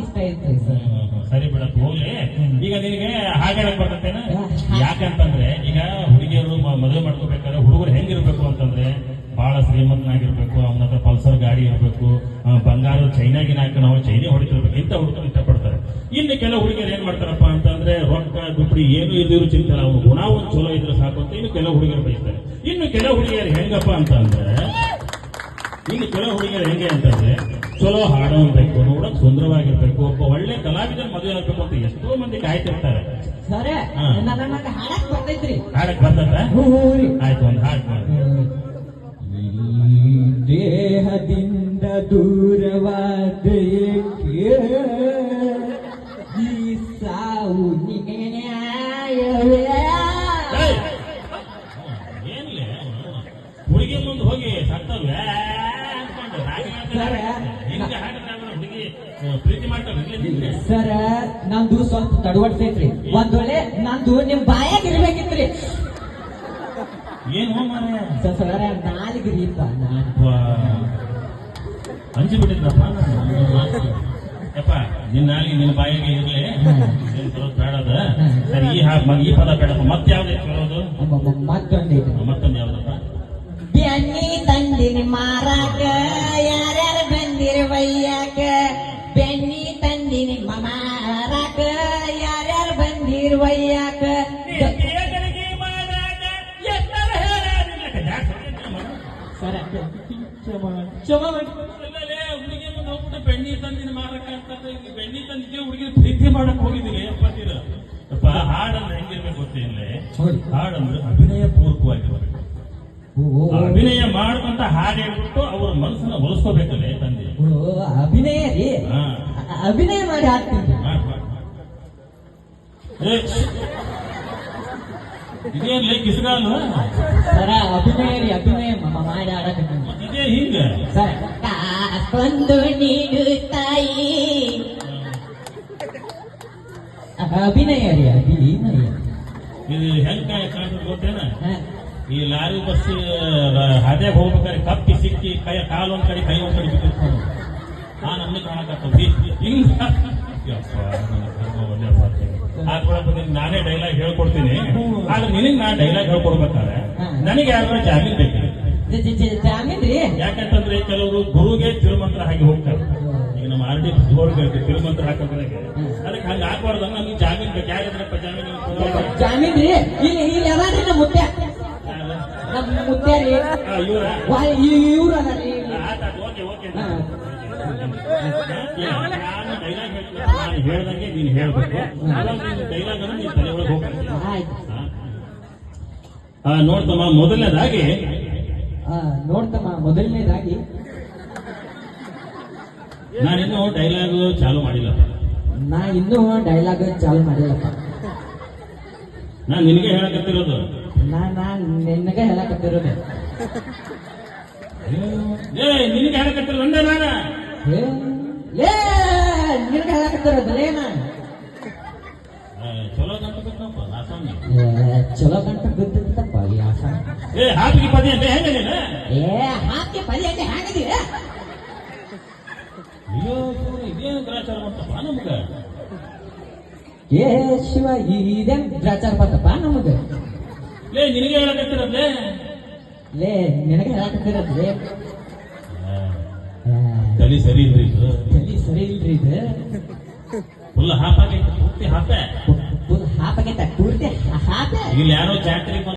ಇಷ್ಟ ಐತ್ರಿ ಸರ್ ಬಿಡಪ್ಪ ಹೋಗ್ಲಿ. ಈಗ ನಿನಗೆ ಹಾಗೆ ಬರ್ತೇನೆ ಯಾಕಂತಂದ್ರೆ ಈಗ ಹುಡುಗಿಯರು ಮದುವೆ ಮಾಡ್ಕೋಬೇಕಾದ್ರೆ ಹುಡುಗರು ಹೆಂಗಿರ್ಬೇಕು ಅಂತಂದ್ರೆ ಬಹಳ ಶ್ರೀಮಂತನಾಗಿರ್ಬೇಕು ಅವನ ಹತ್ರ ಪಲ್ಸರ್ ಗಾಡಿ ಇರಬೇಕು ಬಂಗಾರ ಚೈನಾಗಿನ ಹಾಕಿ ನಾವು ಚೈನಿ ಹೊಡಿತಿರ್ಬೇಕು ಇಂಥ ಹುಡುಗರು ಇಷ್ಟಪಡ್ತಾರೆ. ಇನ್ನು ಕೆಲವು ಹುಡುಗಿಯರು ಏನ್ ಮಾಡ್ತಾರಪ್ಪ ಅಂತಂದ್ರೆ ರೊಕ್ಕ ದುಪ್ಪಡಿ ಏನು ಇದ್ರು ಚಿಂತಲ್ಲ ಅವ್ನು ಗುಣ ಒಂದು ಚಲೋ ಇದ್ರೆ ಸಾಕು ಅಂತ ಇನ್ನು ಕೆಲವು ಹುಡುಗಿಯರು ಬಯಸ್ತಾರೆ ಇನ್ನು ಕೆಲವು ಹುಡುಗಿಯರು ಹೆಂಗಪ್ಪ ಅಂತಂದ್ರೆ ಇನ್ನು ಕೆಲವು ಹುಡುಗಿಯರು ಹೆಂಗೆ ಅಂತಂದ್ರೆ ಚಲೋ ಹಾಡು ಅನ್ಬೇಕು ನೋಡಕ್ ಸುಂದರವಾಗಿರ್ಬೇಕು. ಒಬ್ಬ ಒಳ್ಳೆ ಕಲಾವಿದನ ಮದುವೆ ಆಗ್ಬೇಕು ಅಂತ ಎಷ್ಟೋ ಮಂದಿ ಕಾಯ್ತಿರ್ತಾರೆ. ಸರ್ ಹಾ. ನನಗೆ ಹಾಡಕ್ ಬರ್ತೈತ್ರಿ ಹಾಡಕ್ ಬರ್ತದ ಆಯ್ತು ಒಂದು ಹಾಡ್ ಮಾಡಿ. ಈ ದೇಹದಿಂದ ದೂರವಾದ? ಈ ಸಾವು ನಿಗೆ ನ್ಯಾಯವೇ? ಏಯ್! ಏನ್ಲೇ? ಹುಡುಗಿ ಮುಂದೆ ಹೋಗಿ ಸತ್ತಲ್ವೇ ಸರ. ನಂದು ಸ್ವಲ್ಪ ತಡವಡ್ತೈತ್ರಿ ಒಂದ್ ವೇಳೆ ನಂದು ನಿಮ್ ಬಾಯಾಗ ಇರ್ಬೇಕಿತ್ರಿ. ಏನು ಸರ ನಾಲ್ಗ್ರಿಪ್ಪ ನಾನು. ಅಂಜಿ ಬಿಟ್ಟಿದ್ರಪ್ಪ ಯಪ್ಪ ನಿನ್ನ ನಾಲಿಗೆ ನಿನ್ನ ಬಾಯಿಗೆ ಇರ್ಲಿ. ಏನ್ ಬರೋದು ಬೇಡ ಅದ. ಸರಿ ಈ ಈ ಪದ ಬೇಡಪ್ಪ. ಮತ್ತೆ ಯಾವ್ದು ಕೇಳೋದು ಮತ್ತೊಂದೈತಿ ಮತ್ತೊಂದು ಯಾವ್ದಪ್ಪ? ತಂದಿನಿ ಮಾರಾಕ ಯಾರ್ಯಾರು ಬಂದಿರ ಬೆನ್ನಿ ಬೆಣ್ಣಿ ತಂದಿನಿ ಮಾರಾಕ ಯಾರ್ಯಾರು ಬಂದಿರುವಯ್ಯಾಕ ಸರ ಕ್ಷಮ ಬೆಣ್ಣಿ ತಂದಿನ ಮಾರಕ ಬೆಣ್ಣಿ ತಂದಿದ್ದೆ ಹುಡುಗಿ ಪ್ರೀತಿ ಮಾಡಕ್ ಹೋಗಿದ್ದೀನಿ ಅಪ್ಪತ್ತಿರ ಅಪ್ಪ ಹಾಡಂದ್ರೆ ಹೆಂಗಿರ್ಬೇಕು ಗೊತ್ತಿಲ್ಲ. ಹಾಡಂದ್ರೆ ಅಭಿನಯ ಪೂರ್ವಕವಾಗಿರ್ಬೇಕು. ಅಭಿನಯ ಮಾಡ್ಕೊಂತ ಹಾಡು ಹೇಳ್ಬಿಟ್ಟು ಅವ್ರ ಮನಸ್ಸನ್ನ ಒಲಿಸ್ಕೋಬೇಕಲ್ಲೇ ತಂದೆ. ಅಭಿನಯ ರೀ. ಹಾ. ಅಭಿನಯ ಮಾಡಿ ಹಾಕ್ತೀನಿ. ಏ, ಇದೇನ್ಲೇ ಕಿಸ್ಗಾಲು? ಸರ ಅಭಿನಯ ರೀ ಅಭಿನಯ ಮಾಡಿ ಆಡಕತ್ತೀನಿ ಇದೇ ಹಿಂಗ? ಸರ್ ಕಾಕೊಂದು ನೀಡು ತಾಯಿ. ಅಭಿನಯ ರೀ ಅಭಿನಯ. ಇದು ಹೆಂಗ್ ಕಾಣ್ತದೆ ಗೊತ್ತೇನ. ಈ ಲಾರಿ ಬಸ್ ಹಾದ್ಯಾಗ ಹೋಗ್ಬೇಕಾದ್ರೆ ಕಪ್ಪಿ ಸಿಕ್ಕಿ ಕೈ ಕಾಲು ಒಂದ್ ಕಡೆ ಕೈ ಒಂದ್ ಕಡೆ ಬಿಟ್ಟಿರ್ತಾನೆ ಆ ನಮ್ಗೆ. ಹಾಕ್ಕೊಳಪ್ಪ ನಿನ್ಗೆ ನಾನೇ ಡೈಲಾಗ್ ಹೇಳ್ಕೊಡ್ತೀನಿ. ಆದ್ರೆ ನಿನಗೆ ನಾ ಡೈಲಾಗ್ ಹೇಳ್ಕೊಡ್ಬೇಕಾದ್ರೆ ನನಗೆ ಯಾರು ಜಾಮೀನ್ ಬೇಕು. ಯಾಕಂತಂದ್ರೆ ಕೆಲವರು ಗುರುಗೆ ತಿರುಮಂತ್ರ ಹಾಕಿ ಹೋಗ್ತಾರೆ. ಈಗ ನಮ್ಮ ಆರ್ ಡಿ ತಿರುಮಂತ್ರ ಹಾಕೋದ್ರಾಗೆ ಅದಕ್ಕೆ ಹಂಗ ಹಾಕಬಾರ್ದು ನಮ್ಗೆ ಜಾಮೀನ್ ಬೇಕು. ಯಾಕಂದ್ರೆ ಜಾಮೀನ್? ಜಾಮೀನ್ ರೀ? ಇಲ್ಲಿ ನಮ್ಮ ಮುತ್ಯ ಯಾರು? ನಮ್ಮ ಮುತ್ಯ ರೀ. ಆ, ಇವ್ರಾ? ಡೈಲಾಗ್ ಹೇಳ್ತೀನಿ ಹೇಳ್ದಂಗೆ ನೀನು ಹೇಳ್ಬೇಕು. ಡೈಲಾಗ್ ಅನ್ನು ನೀನು ತಲೆ ಒಳಗೆ ಹೋಗ್ಬೇಕು ನೋಡ್ತಮ್ಮ ಮೊದಲನೇದಾಗಿ. ನೋಡ್ತಮ್ಮ ಮೊದಲನೇದಾಗಿ. ನಾನಿನ್ನು ಡೈಲಾಗ್ ಚಾಲು ಮಾಡಿಲ್ಲ ನಾ ಇನ್ನೂ ಡೈಲಾಗ್ ಚಾಲು ಮಾಡಿಲ್ಲಪ್ಪ. ನಾನು ನಿನಗೆ ಹೇಳಕತ್ತಿರೋದು. ನಾ ನಾ ನಿನಗೆ ಹೇಳಕತ್ತಿರೋದು. ಏ ನಿನಗೆ ಹೇಳಕತ್ತಿರೋದು ಒಂದೇ ನಾನು ಏ, ಲೇ ನಿನಗೆ ಹೇಳಕತ್ತಿರೋದು ಲೇ ಚಲೋ ಆಸಾಮಿ ಗಂಟ ಬಿದ್ದಿತ್ತಪ್ಪ ಈ ಏ ಹಾಪಿಗೆ ಪದಿ ಅಂತ ಹೇಗೆ ನೀನು? ಏ ಹಾಕಿ ಪದಿ ಅಂತ ಅಯ್ಯೋ ಇದೇನು ಗ್ರಾಚಾರ ಮಾಡ್ತಪ್ಪ ನಮ್ಗ? ಏ ಶಿವ ಇದೇನ್ ಗ್ರಾಚಾರ ಬಂತಪ್ಪ ನಮ್ದೆ. ಲೇ ನಿನಗೆ ಹೇಳಕತ್ತಿರೋದ್ಲೇ ಲೇ. ನಿನಗೆ ಹೇಳಕತ್ತಿರೋದು ಲೇ. ತಲಿ ಸರಿ ಇಲ್ರಿ ಇದು. ತಲಿ ಸರಿ ಇಲ್ರಿ ಇದು. ಫುಲ್ ಹಾಪಾಗೈತೆ ಪೂರ್ತಿ ಹಾಪೆ ಫುಲ್ ಹಾಪಾಗೈತೆ ಪೂರ್ತಿ ಹಾಪೆ ಇಲ್ಲಿ ಯಾರೋ ಜಾತ್ರೆಗೆ